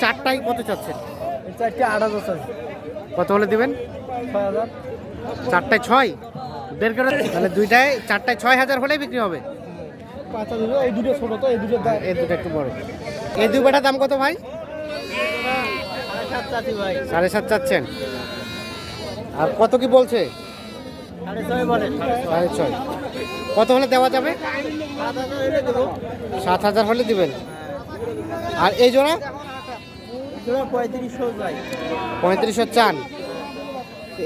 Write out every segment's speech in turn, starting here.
চারটাই কত চাচ্ছেন? চারটে আট হাজার কত হলে দিবেন? ছয় হাজার। চারটায় ছয়? বের করে তাহলে দুইটায় চারটায় ছয় হাজার হলেই বিক্রি হবে। এই দুটো ছোটো তো এই দুটো এই দুটো একটু বড়। এই দুই বেটার দাম কত ভাই? সাড়ে সাত চাচ্ছেন। আর কত কি বলছে? সাড়ে ছয়। কত হলে দেওয়া যাবে? সাত হাজার হলে দিবেন। আর এই জোড়া? পঁয়ত্রিশশো যাই চান।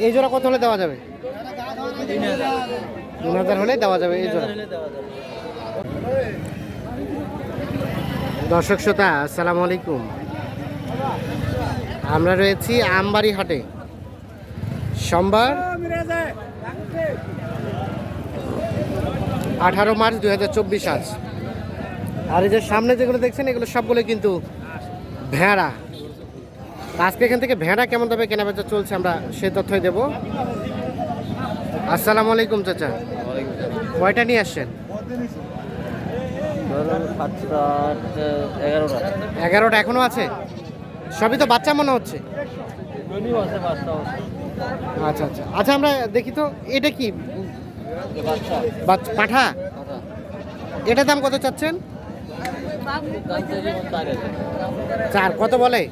এই জোড়া কত হলে দেওয়া যাবে? তিন হাজার হলে দেওয়া যাবে এই জোড়া। দর্শক শ্রোতা, আসসালামু আলাইকুম। আমরা রয়েছি আমবাড়ি হাটে। সোমবার আঠারো মার্চ দুই হাজার চব্বিশ আজ। আর এই যে সামনে যেগুলো দেখছেন, এগুলো সবগুলো কিন্তু ভেড়া। আজকে এখান থেকে ভেড়া কেমন দামে কেনাবেচা চলছে আমরা সে তথ্যই দেব। আসসালামু আলাইকুম চাচা। কয়টা নিয়ে আসছেন? এগারোটা এখনও আছে? সবই তো বাচ্চা মনে হচ্ছে? আচ্ছা আচ্ছা। আচ্ছা আমরা দেখি তো, এটা কি? পাঠা? এটার দাম কত চাচ্ছেন? চার, কত বলে?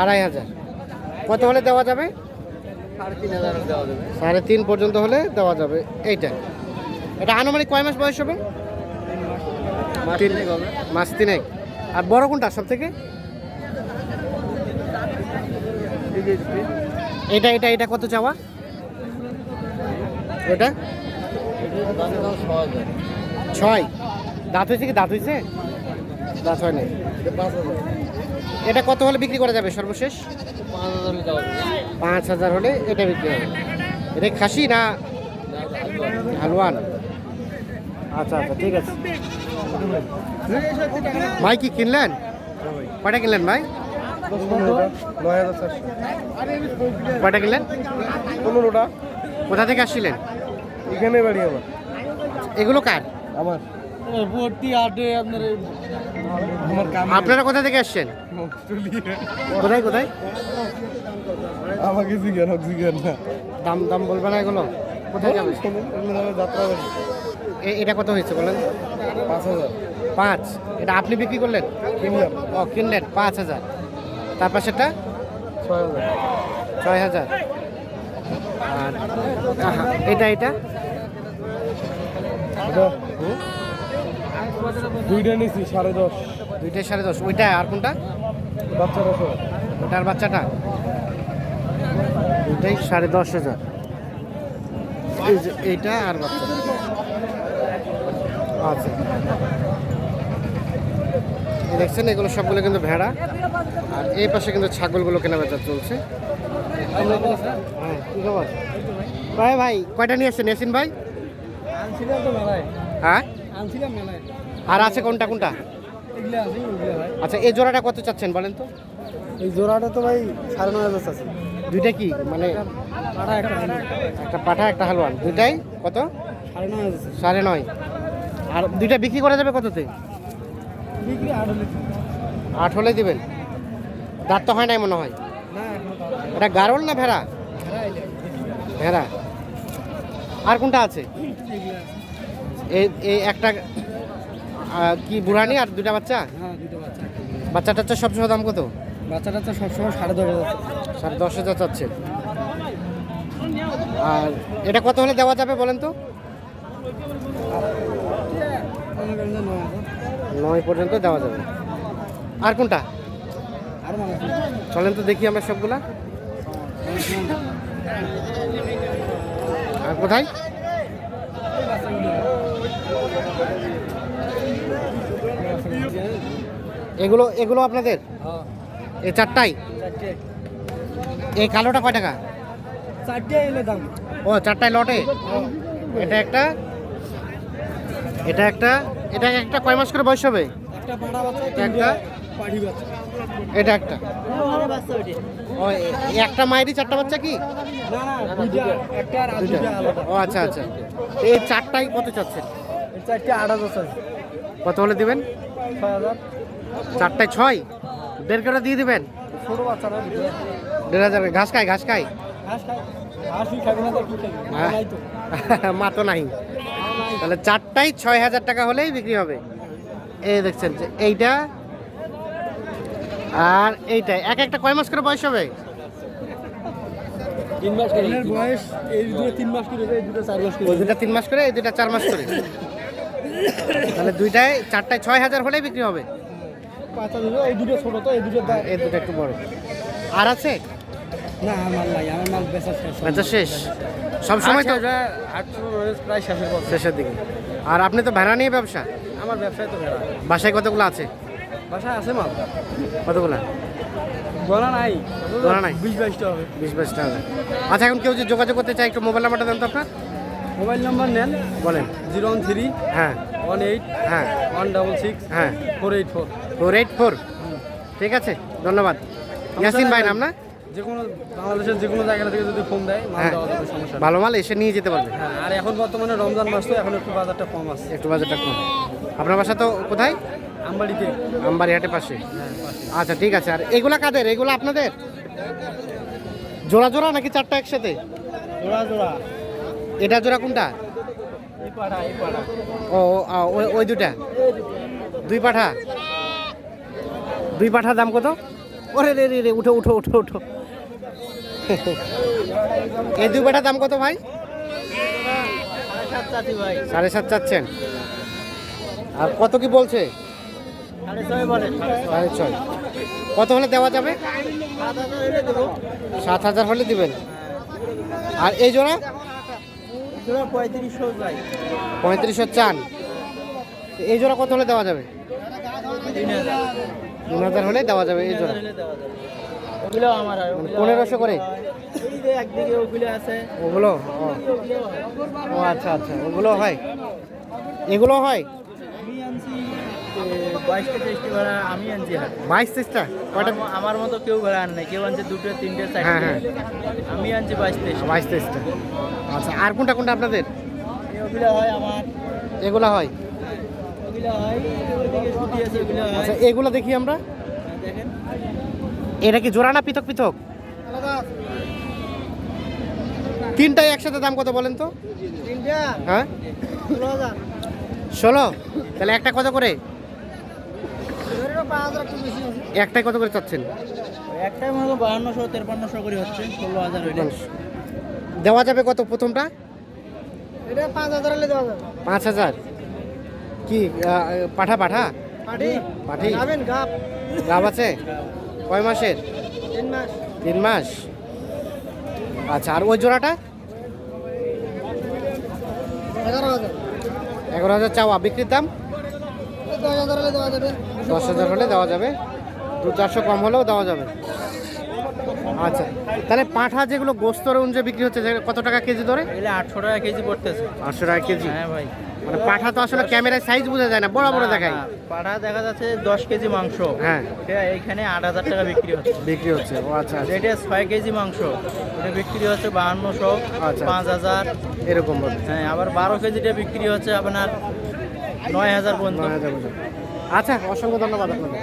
আড়াই হাজার। কত হলে দেওয়া যাবে? সাড়ে তিন পর্যন্ত হলে দেওয়া যাবে। এইটা এটা আনুমানিক কয় মাস বয়স হবে? মাস তিনেক। আর বড় কোনটা সব থেকে এটা এটা এটা কত চাওয়া? হাজার ছয়। দাঁত হয়েছে কি? দাঁত হয়েছে? দাঁত হয় নাই এটা কত হলে বিক্রি করা যাবে সর্বশেষ? পাঁচ হাজার হলে এটা বিক্রি হবে। এটা খাসি না হালুয়ান? আচ্ছা আচ্ছা ঠিক আছে। ভাই কি কিনলেন? কয়টা কিনলেন ভাই? কয়টা কিনলেন? পনেরোটা। কোথা থেকে আসছিলেন? এখানে বাড়ি আমার। এগুলো কার? আমার। ভর্তি আটে আপনার আপনারা কোথা থেকে আসছেন? কোথায় কোথায়? আমাকে জিজ্ঞান হোক জিজ্ঞান না। দাম দাম বলবে না এগুলো? কোথায় যাবে যাত্রা এ- এটা কত হয়েছে বলেন? পাঁচ হাজার। পাঁচ। এটা আপনি বিক্রি করলেন? ও কিনলেন পাঁচ হাজার। তার পাশেরটা? ছয় হাজার। ছয় হাজার। আর এটা এটা? দুইটা নিছি সাড়ে দশ। দুইটাই সাড়ে দশ। ওইটা আর কোনটা? বাচ্চাটা ওটার বাচ্চাটা? দুইটাই সাড়ে দশ হাজার। এই এইটা আর বাচ্চা আচ্ছা। দেখছেন এগুলো সবগুলো কিন্তু ভেড়া। আর এই পাশে কিন্তু ছাগলগুলো কেনা বেচা চলছে। হ্যাঁ ভাই ভাই কয়টা নিয়ে আসছেন ইয়াসিন ভাই? হ্যাঁ? আর আছে কোনটা কোনটা? আচ্ছা এই জোড়াটা কত চাচ্ছেন বলেন তো? এই জোড়াটা তো ভাই সাড়ে নয় হাজার আছে দুইটা কি? মানে একটা পাঠা একটা হালুয়ান দুইটাই? কত? সাড়ে নয় আর দুইটা বিক্রি করা যাবে কততে? আট হলে দেবেন। দাঁত তো হয় নাই মনে হয়? এটা গারল না ভেড়া? ভেড়া আর কোনটা আছে? এই একটা কি বুড়ানি আর দুটা বাচ্চা? হ্যাঁ দুটো বাচ্চা। বাচ্চা টাচ্চা সবসময় দাম কত? বাচ্চাটা তো সবসময় সাড়ে দশ হাজার সাড়ে দশ হাজার চাচ্ছে। আর এটা কত হলে দেওয়া যাবে বলেন তো? নয় পর্যন্ত দেওয়া যাবে। আর কোনটা? মানে চলেন তো দেখি আমরা সবগুলা। আর কোথায়? এগুলো এগুলো আপনাদের? হ্যাঁ। এই চারটাই? এই কালোটা কয় টাকা? দাম। ও চারটায় লটে? এটা একটা? এটা একটা? এটা একটা কয় মাস করে বয়স হবে? একটা এটা একটা? একটা? মায়েরই চারটা বাচ্চা কি? ও আচ্ছা আচ্ছা। এই চারটাই কত চাচ্ছেন? কত হলে দেবেন? ছয় হাজার। চারটায় ছয়? দেড় করে দিয়ে দিবেন? ছোট বাচ্চারা দেড় হাজার ঘাস খায় ঘাস খায়? খাবে না তো হ্যাঁ। নাই তো। মা তো নাই। তাহলে চারটায় ছয় হাজার টাকা হলেই বিক্রি হবে। এই দেখছেন যে এইটা। আর এইটা। এক একটা কয় মাস করে বয়স হবে? তিন মাস করে। বয়স এই দুটো তিন মাস করে এই দুটো চার মাস করে। ওই দুটা তিন মাস করে এই দুটা চার মাস করে। তাহলে দুইটায় চারটায় ছয় হাজার হলেই বিক্রি হবে। বাচ্চা দিল এই দুটো ছোট তো এই দুটো এই দুটো একটু বড়। আর আছে? না আমার নাই আমার মাল বেচা শেষ আচ্ছা শেষ? সব সময় তো আটশো প্রায় শেষের পথে। শেষের দিকে। আর আপনি তো ভেড়া নিয়ে ব্যবসা? আমার ব্যবসায় তো ভেড়া। বাসায় কতগুলো আছে? বাসায় আছে মাল। কতগুলো? বলা নাই। গোনা নাই? বিশ বাইশটা হবে। বিশ বাইশটা হবে। আচ্ছা এখন কেউ যদি যোগাযোগ করতে চায় একটু মোবাইল নাম্বারটা দেন তো আপনার। মোবাইল নাম্বার নেন। বলেন। জিরো ওয়ান থ্রি হ্যাঁ। ওয়ান এইট হ্যাঁ। ওয়ান ডাবল সিক্স হ্যাঁ। Four eight four. Four eight four. ঠিক আছে ধন্যবাদ। ইয়াসিন ভাই নাম না? যে কোনো বাংলাদেশের যে কোনো জায়গা থেকে যদি ফোন দেয় মাল হ্যাঁ। দেওয়া যাবে সমস্যা নেই। ভালো মাল এসে নিয়ে যেতে পারবে। হ্যাঁ আর এখন বর্তমানে রমজান মাস তো এখন একটু বাজারটা কম আছে। একটু বাজারটা কম। আপনার বাসা তো কোথায়? আমবাড়িতে। আমবাড়ি হাটের পাশে। হ্যাঁ আচ্ছা ঠিক আছে। আর এগুলা কাদের? এগুলো আপনাদের? জোড়া জোড়া নাকি চারটা একসাথে? জোড়া জোড়া। এটা জোড়া কোনটা? এই পাড়া এই পাড়া। ও ও, আ, ওই ওই দুটা। দুই পাঠা? দুই পাঠা দাম কত? ওরে রে রে রে, উঠো উঠো উঠো উঠো। এই দুই পাঠা দাম কত ভাই? সাড়ে সাত চাচ্ছেন। আর কত কি বলছে? সাড়ে ছয়। কত হলে দেওয়া যাবে? সাত হাজার হলে দিবেন। আর এই জোড়া? পঁয়ত্রিশশো চান। এই জোড়া কত হলে দেওয়া যাবে? তিন হাজার হলে দেওয়া যাবে এই জোড়া। ওগুলো আমার পনেরোশো করে? একদিকে ওগুলো আছে। ওগুলো? ও। হয়। আচ্ছা আচ্ছা ওগুলো হয়? এগুলো হয়? বাইশ তেইশটা? আমার- মতো কেউ ভাড়া আন নাই। কেউ আনছে দুটো তিনটে হ্যাঁ, চারটে আমি আনছি বাইশ তেইশ বাইশ তেইশটা। আচ্ছা আর কোনটা কোনটা আপনাদের? হয় আমার। এগুলো হয়? হয় আচ্ছা এগুলো দেখি আমরা। এটা কি জোড়া না পৃথক পৃথক? তিনটাই একসাথে দাম কত বলেন তো? হ্যাঁ? ষোলো তাহলে একটা কত করে? একটাই কত করে চাচ্ছেন? একটাই মনে হয় বাহান্নশো করে হচ্ছে ষোলো হাজার দেওয়া যাবে কত প্রথমটা? এটা পাঁচ হাজার পাঁচ হাজার। কি পাঠা পাঠা? পাঠি। গাপ আছে? কয় মাসের? তিন মাস। আচ্ছা আর ওই জোড়াটা? এগারো হাজার। চাওয়া। বিক্রির দাম? দশ হাজার হলে দেওয়া যাবে। দু চারশো কম হলেও দেওয়া যাবে। আচ্ছা। তাহলে পাঁঠা যেগুলো গোস্তর অনুযায়ী বিক্রি হচ্ছে কত টাকা কেজি ধরে? এগুলো আটশো টাকা কেজি পড়তেছে। আটশো টাকা কেজি? হ্যাঁ ভাই। মানে পাঁঠা তো আসলে ক্যামেরায় সাইজ বোঝা যায় না বড় বড় দেখায়। পাঠা দেখা যাচ্ছে দশ কেজি মাংস। হ্যাঁ। এটা এইখানে আট হাজার টাকা বিক্রি হচ্ছে। বিক্রি হচ্ছে ও আচ্ছা আচ্ছা। এটা ছয় কেজি মাংস এটা বিক্রি হচ্ছে বাহান্নশো আচ্ছা। পাঁচ হাজার। এরকম হ্যাঁ আবার বারো কেজিটা বিক্রি হচ্ছে আপনার নয় হাজার পর্যন্ত। নয় হাজার পর্যন্ত। আচ্ছা অসংখ্য ধন্যবাদ আপনাকে।